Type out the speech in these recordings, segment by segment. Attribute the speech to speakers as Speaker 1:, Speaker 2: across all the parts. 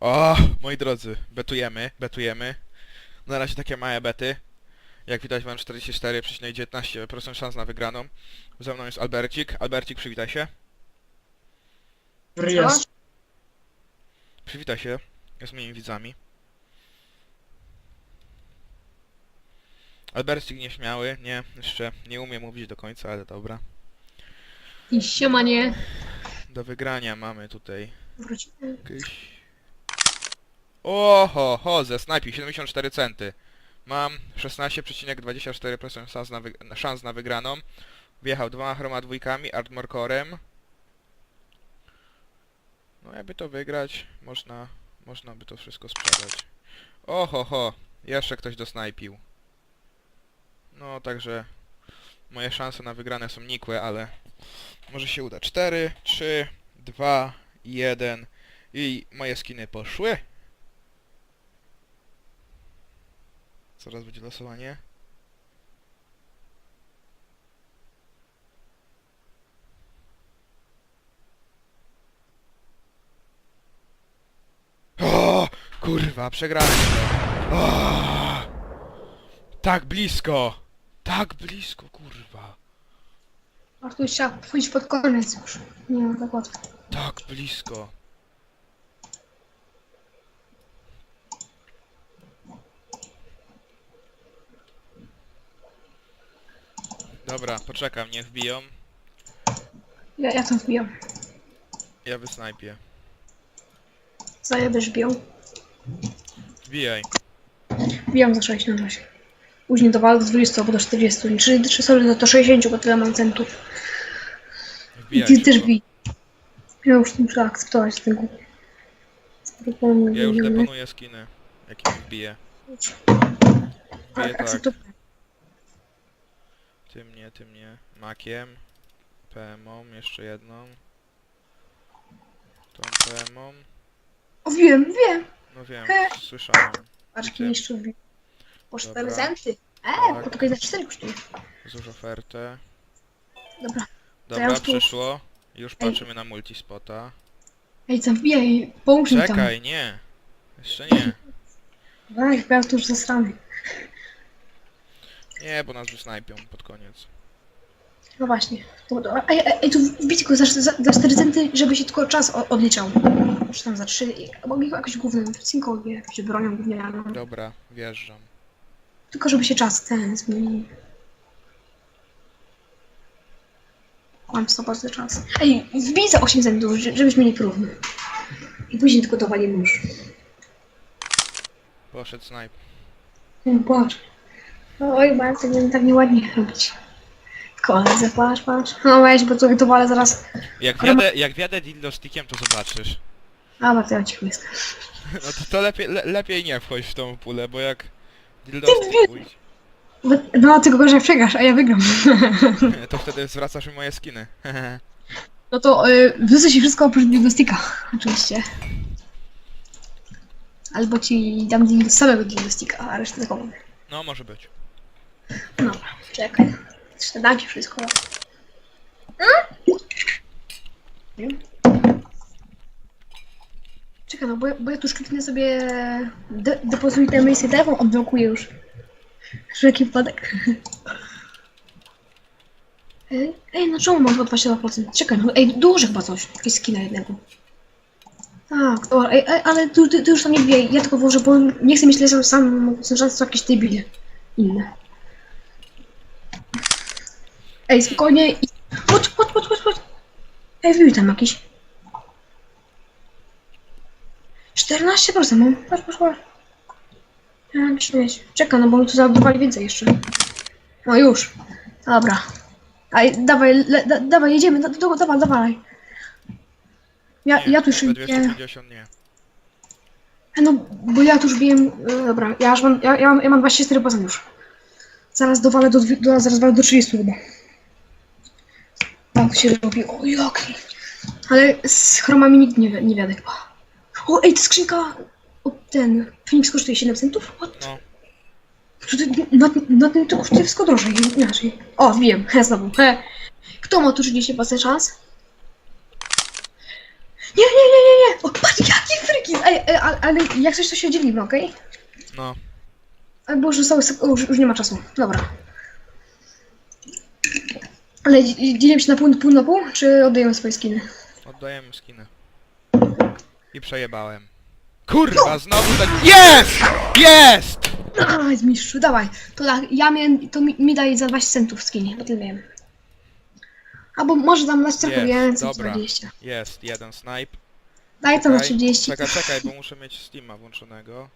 Speaker 1: O, moi drodzy, betujemy, betujemy. Na razie takie małe bety. Jak widać mam 44,19% szans na wygraną. Ze mną jest Albercik. Albercik, przywitaj się.
Speaker 2: Jest.
Speaker 1: Przywitaj się z moimi widzami. Albercik nieśmiały, nie, jeszcze nie umie mówić do końca, ale dobra.
Speaker 2: I siemanie.
Speaker 1: Do wygrania mamy tutaj
Speaker 2: Wrócimy.
Speaker 1: jakieś... Oho, ho, ze snajpi, 74 centy. Mam 16,24% szans na, szans na wygraną. Wjechał dwoma chroma dwójkami, Artmore. No jakby to wygrać, można, można by to wszystko sprzedać. Oho, ho, jeszcze ktoś dosnajpił. No, także moje szanse na wygrane są nikłe, ale może się uda. 4, 3, 2, 1 i moje skiny poszły. Zaraz będzie losowanie. O, kurwa, przegrałem. O, tak blisko. Tak blisko, kurwa.
Speaker 2: Artur trzeba pójść pod koniec już. Nie mam tak łatwo.
Speaker 1: Tak blisko. Dobra, poczekam, niech wbiją.
Speaker 2: Ja, ja to wbijam.
Speaker 1: Ja wysnajpię.
Speaker 2: Zajebiesz biją.
Speaker 1: Wbijaj.
Speaker 2: Wbijam za 6 na razie. Później do walk z 20 albo do 40. Czy, czy sorry, do, do 60, bo tyle mam centów. I
Speaker 1: Wbijaj.
Speaker 2: ty też
Speaker 1: szybko.
Speaker 2: bij. Ja już muszę akceptować tego.
Speaker 1: Ja już deponuję skiny, jakie wbiję. Wbiję tak.
Speaker 2: Akceptuję.
Speaker 1: Ty mnie, ty mnie. Makiem. PMą, jeszcze jedną. Tą PMą.
Speaker 2: O, wiem, wiem.
Speaker 1: No wiem,
Speaker 2: He.
Speaker 1: słyszałem.
Speaker 2: Patrz,
Speaker 1: Gdzie?
Speaker 2: niszczył wbi. Po 4
Speaker 1: Dobra.
Speaker 2: centy.
Speaker 1: Tak.
Speaker 2: E, bo to za 4 kosztuje.
Speaker 1: Złóż ofertę.
Speaker 2: Dobra.
Speaker 1: Dobra,
Speaker 2: już tu-
Speaker 1: przyszło. Już patrzymy na multispota.
Speaker 2: Ej, co wbijaj, pomóż mi tam.
Speaker 1: Czekaj, nie. Jeszcze nie.
Speaker 2: Ej, ja tu już zasrany.
Speaker 1: Nie, bo nas wysnajpią pod koniec.
Speaker 2: No właśnie. To, ej, ej, ej, tu wbić tylko za, za, za 4 centy, żeby się tylko czas o- odliczał. Czy tam za 3, albo jakoś głównym, cinkowie, jakąś bronią gównianą.
Speaker 1: Dobra, wjeżdżam.
Speaker 2: Tylko żeby się czas ten zmienił. Mam 100% czas. Ej, wbij za 8 centów, że- żebyśmy nie porówny. I później tylko dowalimy już.
Speaker 1: Poszedł snajp.
Speaker 2: No, Patrz. Oj, bardzo nie tak nieładnie robić. Koledze, patrz, patrz. No weź, bo to dowalę zaraz.
Speaker 1: Jak wjadę, jak wjadę dildo stickiem, to zobaczysz.
Speaker 2: A, bardzo ja ci jestem.
Speaker 1: No to, to lepiej, le, lepiej nie wchodź w tą pulę, bo jak dildo
Speaker 2: Ty
Speaker 1: stick
Speaker 2: wie-
Speaker 1: pójść,
Speaker 2: No, tylko gorzej przegrasz, a ja wygram.
Speaker 1: to wtedy zwracasz mi moje skiny.
Speaker 2: No to y, wrzucę ci wszystko oprócz diagnostika, oczywiście. Albo ci dam samego diagnostika, a resztę zachowam.
Speaker 1: No, może być.
Speaker 2: Czekaj. Jeszcze dam ci wszystko. Nie? Czekaj, no bo, ja- bo ja tu kliknę sobie de depozytuj ten miejsce telefon, odblokuję już. Wszelki wypadek. Ej, Ej, no czemu mam 22%? Czekaj, no ej, duży chyba coś. Jakieś skina jednego. Tak, dobra, ej, ej, ale ty, ty, ty już tam nie wbijaj, ja tylko włożę, bo nie chcę myśleć, że sam są szanse jakieś debile. Inne. Ej, spokojnie. i- Chodź, chodź, chodź, chodź, chodź. Ej, wbił tam jakiś. 14% mam. Patrz, patrz, patrz. Jak śmieć. Czekaj, no bo mi tu załadowali więcej jeszcze. No już. Dobra. Ej, dawaj, le, da, dawaj, jedziemy, da, da, dawaj, dawaj. Ja,
Speaker 1: Nie,
Speaker 2: ja tu już biję.
Speaker 1: 250 nie.
Speaker 2: No, bo ja tu już biłem. e, Dobra, ja już mam, ja, ja mam, ja mam 24% już. Zaraz dowalę do, dwie- do zaraz walę do 30 chyba. To się robi. O, jaki. Ale z chromami nikt nie, wie- nie wiadę chyba. O, ej, ta skrzynka. O, ten. Phoenix kosztuje 7 centów? What?
Speaker 1: No,
Speaker 2: Że ty- Na, na tym to kosztuje wszystko drożej, inaczej. O, wiem, he, znowu, he. Kto ma tu 30% szans? Nie, nie, nie, nie, nie! O, patrz, jaki fryk Ej, ej, ale, ale jak coś to się dzielimy, okej?
Speaker 1: No.
Speaker 2: Okay? Bo już, zostały sek- o, już, już nie ma czasu. Dobra. Ale dzi- dzielimy się na pół, pół na pół, czy oddajemy swoje skiny?
Speaker 1: Oddajemy skiny. I przejebałem. Kurwa, znowu ten... Jest! Jest!
Speaker 2: Aj, mistrzu, dawaj. To tak, ja miałem, to mi, mi daje za 20 centów skini, bo tyle wiem. Albo może dam na
Speaker 1: Jest,
Speaker 2: więcej,
Speaker 1: dobra.
Speaker 2: 20.
Speaker 1: Jest, jeden snipe.
Speaker 2: Daj to na
Speaker 1: Czekaj,
Speaker 2: 30.
Speaker 1: Czekaj, czekaj, bo muszę mieć Steama włączonego.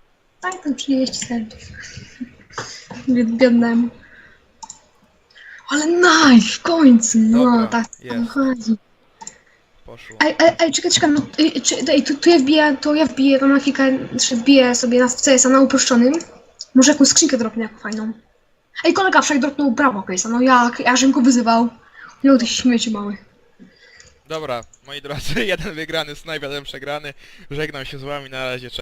Speaker 2: Daj tam 30 centów. Bied- Biednemu. Ale nice, w końcu, no,
Speaker 1: Dobra,
Speaker 2: tak o to
Speaker 1: jest.
Speaker 2: chodzi.
Speaker 1: Poszło.
Speaker 2: Ej, ej, ej, czekaj, czekaj, no, ej, czy, ej, tu, tu ja wbiję, to ja wbiję chwilkę, czy wbiję sobie na CS-a na uproszczonym. Może jakąś skrzynkę dropnę jako fajną. Ej, kolega wczoraj dropnął prawo case'a, no jak, ja żebym go wyzywał. Nie ty śmieci mały.
Speaker 1: Dobra, moi drodzy, jeden wygrany snipe, jeden przegrany. Żegnam się z wami, na razie, cześć.